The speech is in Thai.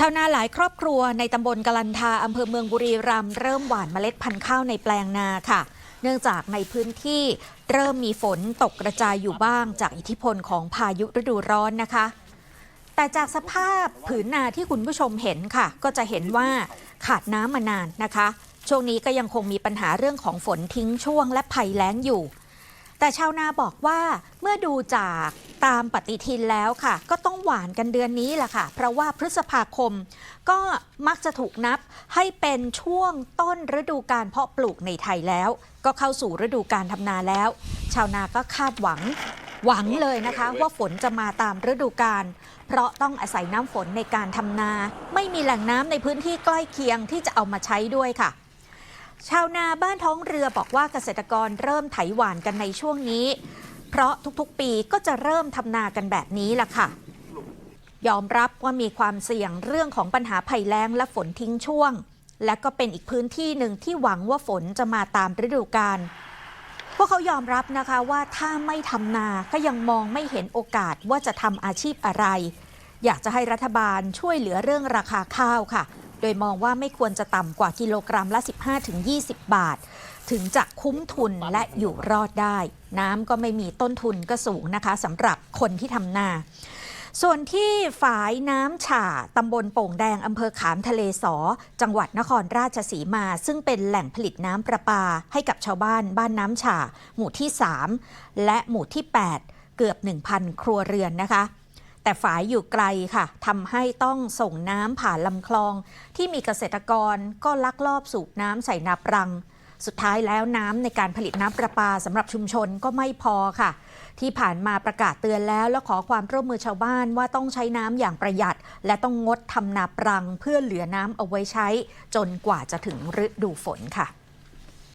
ชาวนาหลายครอบครัวในตำบลกลันทาอำเภอเมืองบุรีรัมย์เริ่มหว่านเมล็ดพันธุ์ข้าวในแปลงนาค่ะ เนื่องจากในพื้นที่เริ่มมีฝนตกกระจายอยู่บ้างจากอิทธิพลของพายุฤดูร้อนนะคะ แต่จากสภาพผืนนาที่คุณผู้ชมเห็นค่ะ ก็จะเห็นว่าขาดน้ำมานานนะคะ ช่วงนี้ก็ยังคงมีปัญหาเรื่องของฝนทิ้งช่วงและภัยแล้งอยู่ แต่ชาวนาบอกว่าเมื่อดูจาก ตามปฏิทินแล้วค่ะ ก็ต้องหวานกันเดือนนี้แหละค่ะ เพราะว่าพฤษภาคมก็มักจะถูกนับให้เป็นช่วงต้นฤดูการเพาะปลูกในไทยแล้ว ก็เข้าสู่ฤดูการทำนาแล้ว ชาวนาก็คาดหวังหวังเลยนะคะว่าฝนจะมาตามฤดูกาลเพราะต้องอาศัยน้ำฝนในการทำนา ไม่มีแหล่งน้ำในพื้นที่ใกล้เคียงที่จะเอามาใช้ด้วยค่ะ ชาวนาบ้านท้องเรือบอกว่าเกษตรกรเริ่มไถหวานกันในช่วงนี้ เพราะทุกๆปีก็จะเริ่มทำนากันแบบนี้ล่ะค่ะ ยอมรับว่ามีความเสี่ยงเรื่องของปัญหาภัยแล้งและฝนทิ้งช่วง และก็เป็นอีกพื้นที่หนึ่งที่หวังว่าฝนจะมาตามฤดูกาลพวกเขายอมรับนะคะว่าถ้าไม่ทำนาก็ยังมองไม่เห็นโอกาสว่าจะทำอาชีพอะไร อยากจะให้รัฐบาลช่วยเหลือเรื่องราคาข้าวค่ะ โดยมองว่าไม่ควรจะต่ำกว่ากิโลกรัมละ 15-20 บาท ถึงจะคุ้มทุนและอยู่รอดได้ น้ำก็ไม่มีต้นทุนก็สูงนะคะสำหรับคนที่ทำนา ส่วนที่ฝายน้ำฉ่าตำบลโป่งแดงอำเภอขามทะเลสอ จังหวัดนครราชสีมา ซึ่งเป็นแหล่งผลิตน้ำประปา ให้กับชาวบ้านบ้านน้ำฉ่าหมู่ที่ 3 และหมู่ที่ 8 เกือบ 1,000 ครัวเรือนนะคะ แต่ฝายอยู่ไกลค่ะทำให้ต้องส่งน้ำผ่านลำคลอง ที่มีเกษตรกรก็ลักลอบสูบน้ำใส่นาปรัง สุดท้ายแล้วน้ำในการผลิตน้ำประปาสำหรับชุมชนก็ไม่พอค่ะ ที่ผ่านมาประกาศเตือนแล้วและขอความร่วมมือชาวบ้านว่าต้องใช้น้ำอย่างประหยัด และต้องงดทำนาปรังเพื่อเหลือน้ำเอาไว้ใช้ จนกว่าจะถึงฤดูฝนค่ะ